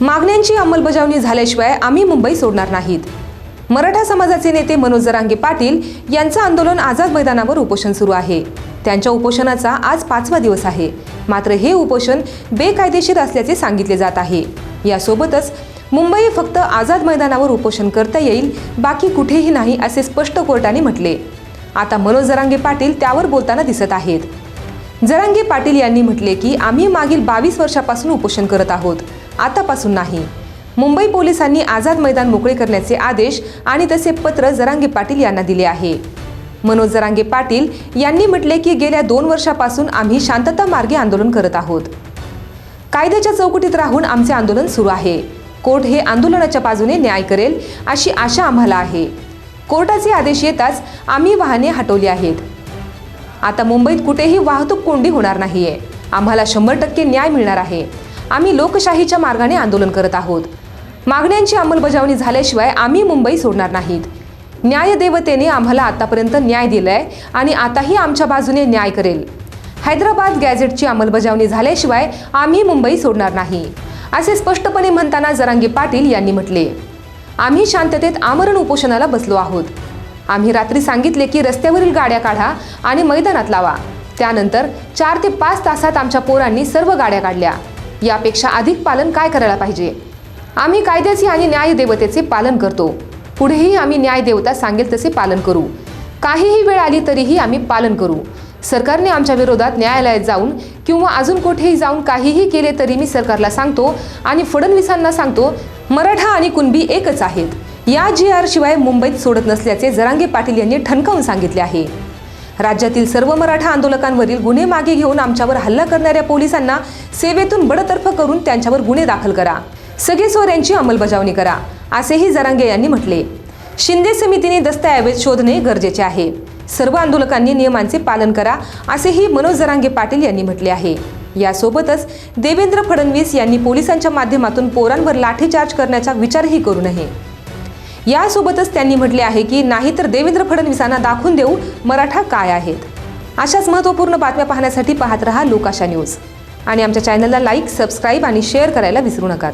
मागण्यांची अंमलबजावणी झाल्याशिवाय आम्ही मुंबई सोडणार नाहीत. मराठा समाजाचे नेते मनोज जरांगे पाटील यांचं आंदोलन आझाद मैदानावर उपोषण सुरू आहे. त्यांच्या उपोषणाचा आज पाचवा दिवस आहे. मात्र हे उपोषण बेकायदेशीर असल्याचे सांगितले जात आहे. यासोबतच मुंबई फक्त आझाद मैदानावर उपोषण करता येईल बाकी कुठेही नाही असे स्पष्ट कोर्टाने म्हटले. आता मनोज जरांगे पाटील त्यावर बोलताना दिसत आहेत. जरांगे पाटील यांनी म्हटले की आम्ही मागील बावीस वर्षापासून उपोषण करत आहोत. आतापासून नाही. मुंबई पोलिसांनी आझाद मैदान मोकळे करण्याचे आदेश आणि तसे पत्र जरांगे पाटील यांना दिले आहे. मनोज जरांगे पाटील यांनी म्हटले की गेल्या दोन वर्षापासून आम्ही शांतता मार्गे आंदोलन करत आहोत. कायद्याच्या चौकटीत राहून आमचे आंदोलन सुरू आहे. कोर्ट हे आंदोलनाच्या बाजूने न्याय करेल अशी आशा आम्हाला आहे. कोर्टाचे आदेश येताच आम्ही वाहने हटवली आहेत. आता मुंबईत कुठेही वाहतूक कोंडी होणार नाहीये. आम्हाला शंभर टक्के न्याय मिळणार आहे. आम्ही लोकशाहीच्या मार्गाने आंदोलन करत आहोत. मागण्यांची अंमलबजावणी झाल्याशिवाय आम्ही मुंबई सोडणार नाहीत. न्यायदेवतेने आम्हाला आतापर्यंत न्याय दिलाय आणि आताही आमच्या बाजूने न्याय करेल. हैदराबाद गॅझेटची अंमलबजावणी झाल्याशिवाय आम्ही मुंबई सोडणार नाही असे स्पष्टपणे म्हणताना जरांगे पाटील यांनी म्हटले. आम्ही शांततेत आमरण उपोषणाला बसलो आहोत. आम्ही रात्री सांगितले की रस्त्यावरील गाड्या काढा आणि मैदानात लावा. त्यानंतर चार ते पाच तासात आमच्या पोरांनी सर्व गाड्या काढल्या. यापेक्षा अधिक पालन काय करायला पाहिजे? आम्ही कायद्याचे आणि न्यायदेवतेचे पालन करतो. पुढेही आम्ही न्यायदेवता सांगेल तसे पालन करू. काहीही वेळ आली तरीही आम्ही पालन करू. सरकारने आमच्या विरोधात न्यायालयात जाऊन किंवा अजून कुठेही जाऊन काहीही केले तरी मी सरकारला सांगतो आणि फडणवीसांना सांगतो मराठा आणि कुणबी एकच आहेत. या जी आर शिवाय मुंबईत सोडत नसल्याचे जरांगे पाटील यांनी ठणकावून सांगितले आहे. राज्यातील सर्व मराठा आंदोलकांवरील गुन्हे मागे घेऊन आमच्यावर हल्ला करणाऱ्या पोलिसांना सेवेतून बडतर्फ करून त्यांच्यावर गुन्हे दाखल करा. सगळे सोर यांची अंमलबजावणी करा असेही जरांगे यांनी म्हटले. शिंदे समितीने दस्तऐवज शोधणे गरजेचे आहे. सर्व आंदोलकांनी नियमांचे पालन करा असेही मनोज जरांगे पाटील यांनी म्हटले आहे. यासोबतच देवेंद्र फडणवीस यांनी पोलिसांच्या माध्यमातून पोरांवर लाठीचार्ज करण्याचा विचारही करू नये. यासोबतच त्यांनी म्हटले आहे की नाहीतर देवेंद्र फडणवीसांना दाखवून देऊ मराठा काय आहेत. अशाच महत्त्वपूर्ण बातम्या पाहण्यासाठी पाहत रहा लोकाशा न्यूज. आणि आमच्या चॅनलला लाईक सबस्क्राईब आणि शेअर करायला विसरू नका.